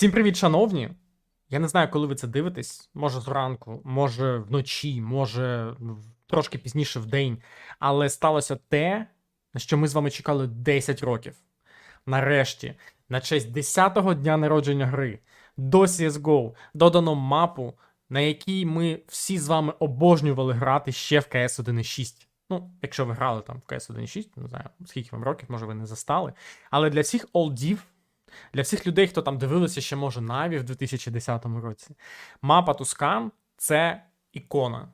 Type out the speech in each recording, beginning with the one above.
Всім привіт, шановні! Я не знаю, коли ви це дивитесь. Може зранку, може вночі, може трошки пізніше в день. Але сталося те, що ми з вами чекали 10 років. Нарешті, на честь 10-го дня народження гри до CSGO додано мапу, на якій ми всі з вами обожнювали грати ще в CS 1.6. Ну, якщо ви грали там в CS 1.6, не знаю, скільки вам років, може ви не застали. Але для всіх олдів, для всіх людей, хто там дивилися ще, може, Наві в 2010 році, мапа Тускан це ікона.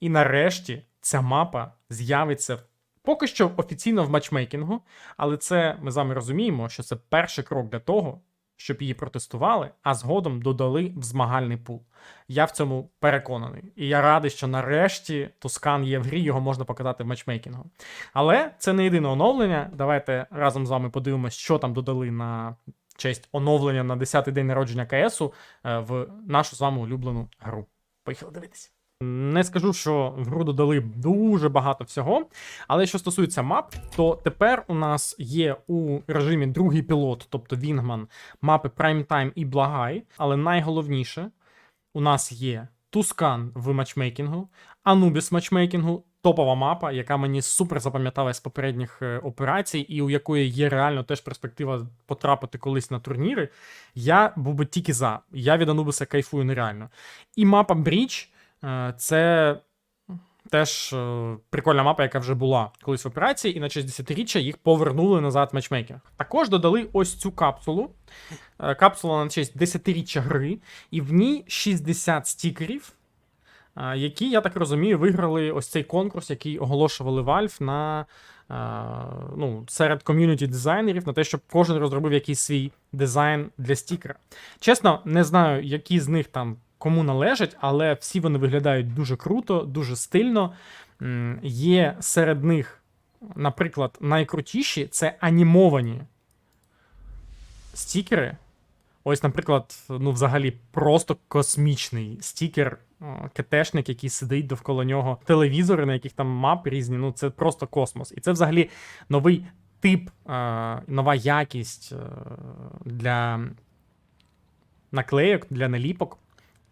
І нарешті ця мапа з'явиться поки що офіційно в матчмейкінгу, але це ми з вами розуміємо, що це перший крок для того, щоб її протестували, а згодом додали в змагальний пул. Я в цьому переконаний. І я радий, що нарешті Тускан є в грі, його можна показати в матчмейкінгу. Але це не єдине оновлення. Давайте разом з вами подивимося, що там додали на честь оновлення на 10-й день народження КСу е, в нашу з вами улюблену гру. Поїхали дивитися. Не скажу, що в гру додали дуже багато всього. Але що стосується мап, то тепер у нас є у режимі другий пілот, тобто Вінгман, мапи Time і Благай. Але найголовніше, у нас є Тускан в матчмейкінгу, Анубіс в матчмейкінгу, топова мапа, яка мені супер запам'яталась з попередніх е, операцій, і у якої є реально теж перспектива потрапити колись на турніри. Я був би тільки за. Я від Анубіса кайфую нереально. І мапа Бріч це теж е, прикольна мапа, яка вже була колись в операції, і на честь 10-річчя їх повернули назад в. Також додали ось цю капсулу. Е, Капсула на честь 10-річчя гри, і в ній 60 стікерів, е, які, я так розумію, виграли ось цей конкурс, який оголошували Valve на. е, Ну, серед ком'юніті дизайнерів на те, щоб кожен розробив якийсь свій дизайн для стікера. Чесно, не знаю, які з них там кому належать, але всі вони виглядають дуже круто, дуже стильно. Є серед них, наприклад, найкрутіші це анімовані стікери. Ось, наприклад, ну, взагалі, просто космічний стікер, о, КТшник, який сидить довкола нього, телевізори, на яких там мапи різні. Ну, це просто космос. І це взагалі новий тип, е, нова якість е, для наклейок, для наліпок.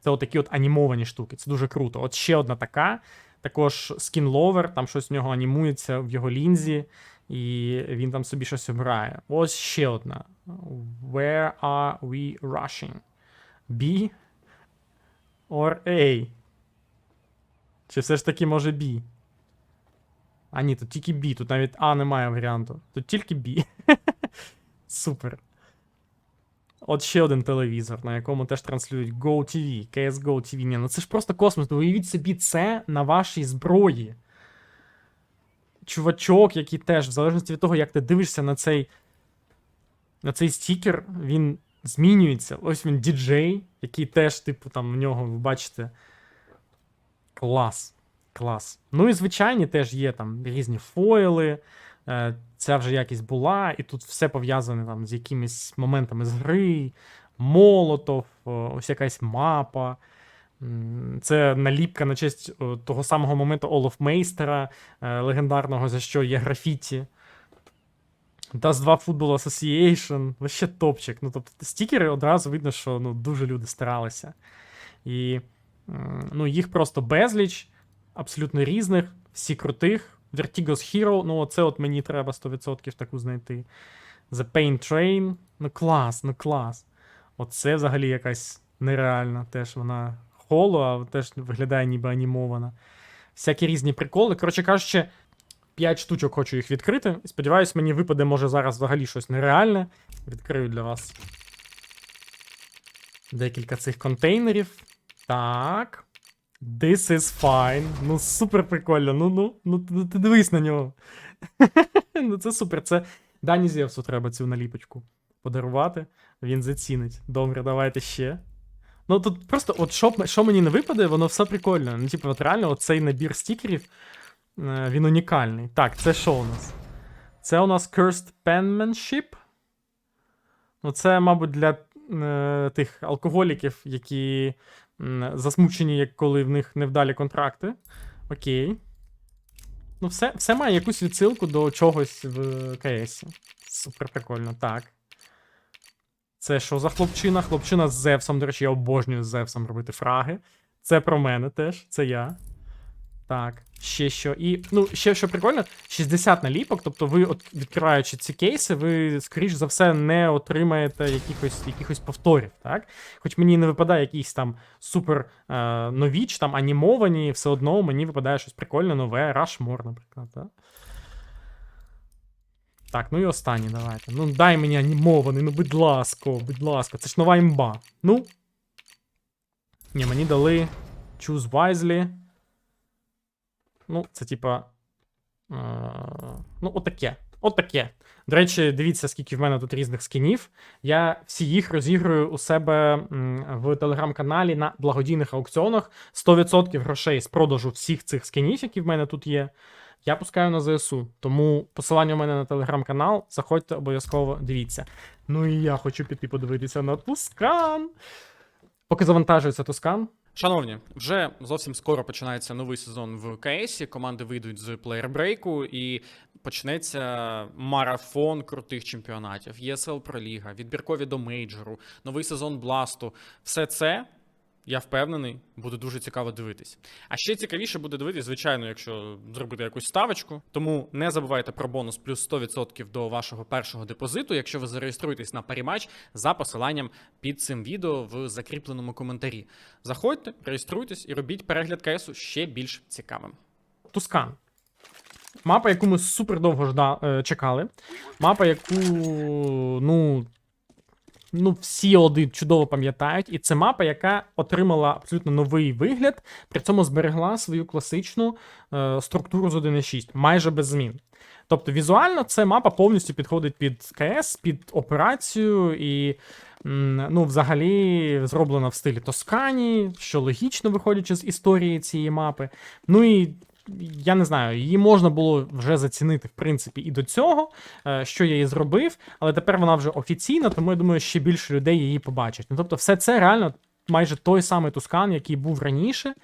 Це отакі от анімовані штуки. Це дуже круто. От ще одна така. Також скінловер, там щось в нього анімується в його лінзі, і він там собі щось обирає. Ось ще одна. Where are we rushing? B or A? Чи все ж таки може B? А ні, тут тільки B, тут навіть А немає варіанту. Тут тільки B. Супер. От ще один телевізор, на якому теж транслюють GoTV, CSGO TV. Ні, ну це ж просто космос. Ну, Уявіть собі це на вашій зброї. Чувачок, який теж, в залежності від того, як ти дивишся на цей, на цей стікер, він змінюється. Ось він діджей, який теж, типу, там в нього, ви бачите. Клас. Клас. Ну і звичайні теж є там різні фойли. Е, Ця вже якість була, і тут все пов'язане там з якимись моментами з гри, молотов, ось якась мапа. Це наліпка на честь того самого моменту Олофмейстера, е, легендарного, за що є графіті. Dust 2 Football Association, вообще топчик. Ну, тобто, стікери одразу видно, що ну, дуже люди старалися. І ну, їх просто безліч, абсолютно різних, всі крутих. Vertigo's Hero, ну оце от мені треба 100% таку знайти. The Pain Train. Ну клас, ну клас. Оце взагалі якась нереальна. Теж вона холо, а теж виглядає ніби анімована. Всякі різні приколи. Коротше кажучи, 5 штучок хочу їх відкрити. Сподіваюсь, мені випаде, може, зараз взагалі щось нереальне. Відкрию для вас декілька цих контейнерів. Так. This is fine. Ну, супер прикольно. Ну, ну, ну, ти- ти дивись на нього. ну, це супер. Це Дані Зевсу треба цю наліпочку подарувати. Він зацінить. Добре, давайте ще. Ну тут просто, от що, що мені не випаде, воно все прикольно. Ну, типу, от реально, цей набір стікерів, е, він унікальний. Так, це що у нас? Це у нас Cursed Penmanship. Ну, це, мабуть, для е, тих алкоголіків, які засмучені, як коли в них невдалі контракти. Окей. Ну, все, все має якусь відсилку до чогось в КС. Супер прикольно, так. Це що за хлопчина? Хлопчина з Зевсом. До речі, я обожнюю з Зевсом робити фраги. Це про мене теж, це я. Так, ще що. І, ну, ще що прикольно, 60 наліпок, тобто ви, от, відкриваючи ці кейси, ви, скоріш за все, не отримаєте якихось, якихось повторів, так? Хоч мені не випадає якісь там супер е, нові, чи там анімовані, все одно мені випадає щось прикольне, нове, Rushmore, наприклад, так? Так, ну і останнє давайте. Ну, дай мені анімований, ну будь ласка, будь ласка, це ж нова імба. Ну. Ні, мені дали Choose Wisely. Ну, це типа. Е, ну, отаке. Отаке. До речі, дивіться, скільки в мене тут різних скінів. Я всі їх розіграю у себе в телеграм-каналі на благодійних аукціонах. 100% грошей з продажу всіх цих скінів, які в мене тут є. Я пускаю на ЗСУ. Тому посилання у мене на телеграм-канал. Заходьте обов'язково, дивіться. Ну і я хочу піти подивитися на Тускан. Поки завантажується Тускан, Шановні, вже зовсім скоро починається новий сезон в КСі. Команди вийдуть з плеєрбрейку і почнеться марафон крутих чемпіонатів. ЄСЛ Проліга, відбіркові до мейджору, новий сезон Бласту. Все це. Я впевнений, буде дуже цікаво дивитись. А ще цікавіше буде дивитись, звичайно, якщо зробити якусь ставочку. Тому не забувайте про бонус плюс 100% до вашого першого депозиту, якщо ви зареєструєтесь на парімач за посиланням під цим відео в закріпленому коментарі. Заходьте, реєструйтесь і робіть перегляд КСу ще більш цікавим. Тускан. Мапа, яку ми супер довго е, чекали. Мапа, яку, ну. Ну, всі оди чудово пам'ятають. І це мапа, яка отримала абсолютно новий вигляд, при цьому зберегла свою класичну е, структуру з 1.6, майже без змін. Тобто, візуально це мапа повністю підходить під КС, під операцію і. Ну, взагалі зроблена в стилі Тоскані, що логічно виходячи з історії цієї мапи. Ну і я не знаю, її можна було вже зацінити, в принципі, і до цього, е, що я її зробив, але тепер вона вже офіційна, тому я думаю, ще більше людей її побачать. Ну, тобто, все це реально майже той самий Тускан, який був раніше.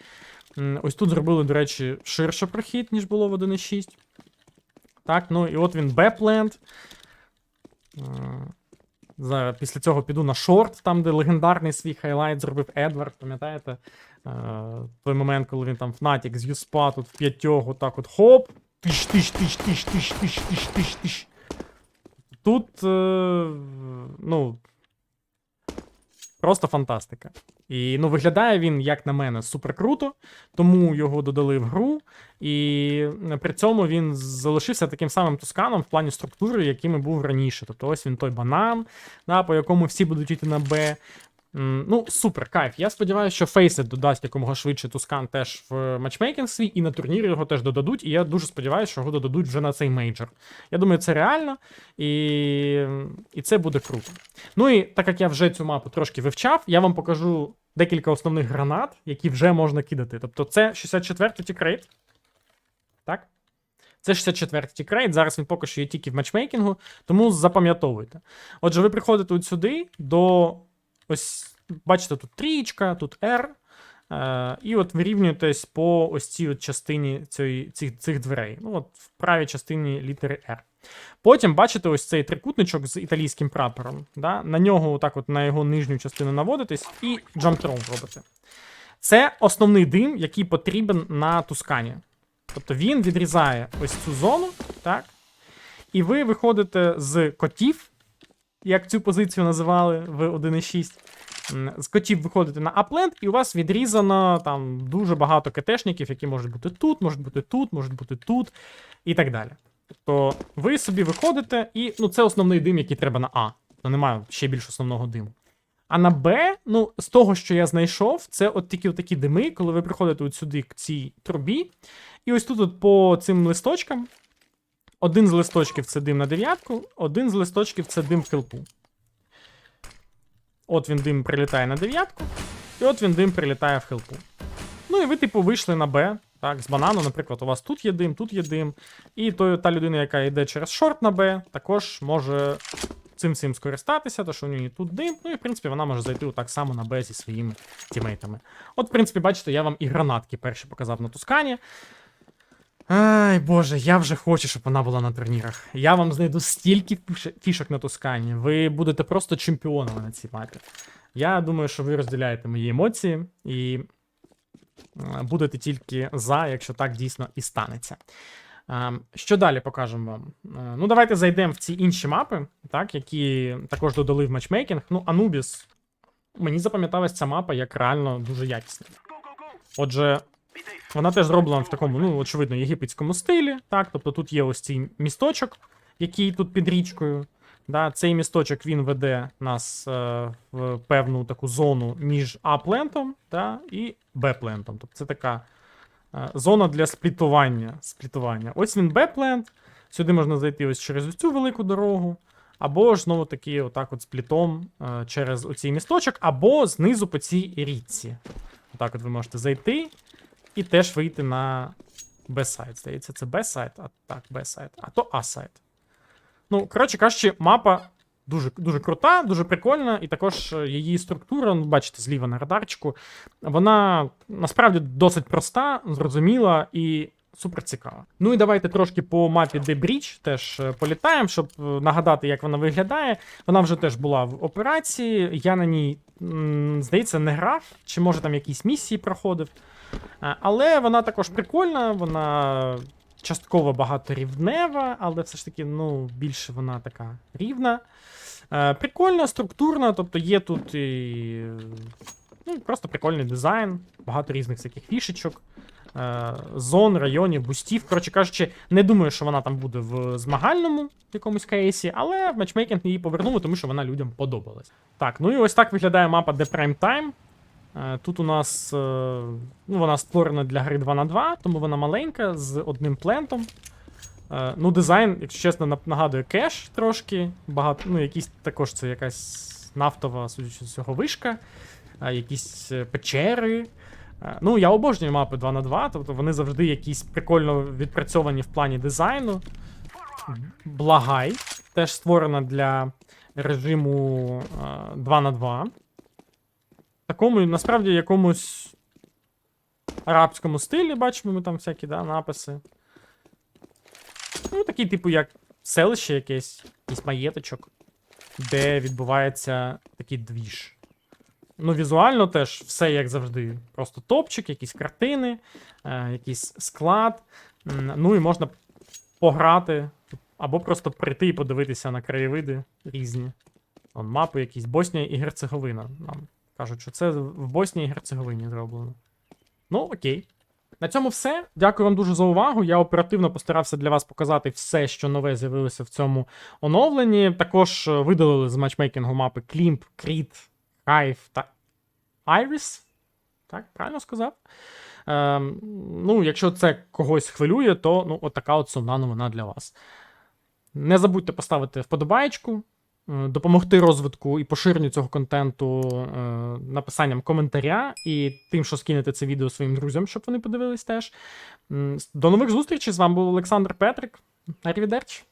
Ось тут зробили, до речі, ширше прохід, ніж було в 1.6. Так, ну і от він Бепленд. Після цього піду на шорт, там, де легендарний свій хайлайт зробив Едвард, пам'ятаєте? Е, той момент, коли він там Фнатік з Юспа тут в п'ятьох, отак от хоп. Тиш, тиш, тиш, тиш, тиш, тиш, тиш, тиш, тиш. Тут, е, ну. Просто фантастика. І ну, виглядає він, як на мене, супер круто, тому його додали в гру. І при цьому він залишився таким самим тусканом в плані структури, яким і був раніше. Тобто ось він той банан, да, по якому всі будуть йти на Б. Ну, супер, кайф. Я сподіваюся, що Faceit додасть якомога швидше Тускан теж в матчмейкінг свій, і на турнірі його теж додадуть. І я дуже сподіваюся, що його додадуть вже на цей мейджор. Я думаю, це реально, і, і це буде круто. Ну і так як я вже цю мапу трошки вивчав, я вам покажу декілька основних гранат, які вже можна кидати. Тобто, це 64-й тікрейт. Так? Це 64-й тікрейт. Зараз він поки що є тільки в матчмейкінгу, тому запам'ятовуйте. Отже, ви приходите от сюди до. Ось, бачите, тут трієчка, тут R. Е, і от вирівнюєтесь по ось цій от частині цієї, цих, цих дверей. Ну, от в правій частині літери R. Потім бачите ось цей трикутничок з італійським прапором. Да? На нього, отак от на його нижню частину наводитесь і джамптрол робите. Це основний дим, який потрібен на тускані. Тобто він відрізає ось цю зону, так? І ви виходите з котів, як цю позицію називали в 1.6. М, З котів виходите на апленд, і у вас відрізано там дуже багато КТшників, які можуть бути тут, можуть бути тут, можуть бути тут, і так далі. Тобто ви собі виходите, і ну, це основний дим, який треба на А. То немає ще більш основного диму. А на Б, ну, з того, що я знайшов, це от от такі дими, коли ви приходите от сюди к цій трубі. І ось тут от по цим листочкам. Один з листочків це дим на дев'ятку, один з листочків це дим в хелпу. От він дим прилітає на дев'ятку, і от він дим прилітає в хелпу. Ну і ви, типу, вийшли на Б. Так, з банану, наприклад, у вас тут є дим, тут є дим. І то, та людина, яка йде через шорт на Б, також може цим всім скористатися, тому що у неї тут дим. Ну і в принципі вона може зайти так само на Б зі своїми тімейтами. От, в принципі, бачите, я вам і гранатки перші показав на Тускані. Ай, Боже, я вже хочу, щоб вона була на турнірах. Я вам знайду стільки фішок на Тускані. Ви будете просто чемпіонами на цій мапі. Я думаю, що ви розділяєте мої емоції і будете тільки за, якщо так дійсно і станеться. Ем, Що далі покажемо вам? Е, Ну, давайте зайдемо в ці інші мапи, так, які також додали в матчмейкінг. Ну, Анубіс. Мені запам'яталась ця мапа як реально дуже якісна. Отже, вона теж зроблена в такому, ну, очевидно, єгипетському стилі. Так, тобто тут є ось цей місточок, який тут під річкою. Да, цей місточок він веде нас е, в певну таку зону між А-плентом да, і Б-плентом. Тобто це така е, зона для сплітування. сплітування. Ось він Б-плент. Сюди можна зайти ось через цю велику дорогу. Або ж знову таки, отак от сплітом е, через оцей місточок, або знизу по цій річці. Отак от ви можете зайти і теж вийти на Б-сайт. Здається, це Б-сайт, а так, Б-сайт, а то А-сайт. Ну, коротше кажучи, мапа дуже, дуже крута, дуже прикольна, і також е, її структура, ну, бачите, зліва на радарчику, вона насправді досить проста, зрозуміла і супер цікава. Ну і давайте трошки по мапі The Bridge теж е, політаємо, щоб е, нагадати, як вона виглядає. Вона вже теж була в операції. Я на ній, здається, не грав, чи може там якісь місії проходив. Е, Але вона також прикольна, вона частково багаторівнева, але все ж таки, ну, більше вона така рівна. Е, Прикольна, структурна, тобто є тут і. Ну, просто прикольний дизайн, багато різних всяких фішечок, зон, районів, бустів. Коротше кажучи, не думаю, що вона там буде в змагальному якомусь кейсі, але в матчмейкінг її повернули, тому що вона людям подобалась. Так, ну і ось так виглядає мапа The Prime Time. Е, Тут у нас е, ну, вона створена для гри 2 на 2 тому вона маленька з одним плентом. Е, Ну, дизайн, якщо чесно, нагадує кеш трошки. Багато, ну, якісь також це якась нафтова, судячи з цього, вишка, е, якісь е, печери. Е, Ну, я обожнюю мапи 2 на 2 тобто вони завжди якісь прикольно відпрацьовані в плані дизайну. Благай теж створена для режиму е, 2 на 2 такому, насправді, якомусь арабському стилі, бачимо ми там всякі да, написи. Ну, такий, типу, як селище якесь, якийсь маєточок, де відбувається такий двіж. Ну, візуально теж все як завжди. Просто топчик, якісь картини, е, якийсь склад. Ну і можна пограти, або просто прийти і подивитися на краєвиди різні. Вон мапи якісь Боснія і Герцеговина. Нам кажуть, що це в Боснії і Герцеговині зроблено. Ну, окей. На цьому все. Дякую вам дуже за увагу. Я оперативно постарався для вас показати все, що нове з'явилося в цьому оновленні. Також е, видалили з матчмейкінгу мапи Клімп, Кріт, Хайв та Айріс. Так, правильно сказав? Ем, ну, якщо це когось хвилює, то ну, от така от сумна новина для вас. Не забудьте поставити вподобаєчку, е, допомогти розвитку і поширенню цього контенту е, написанням коментаря і тим, що скинете це відео своїм друзям, щоб вони подивились теж. До нових зустрічей. З вами був Олександр Петрик. Арівідерч.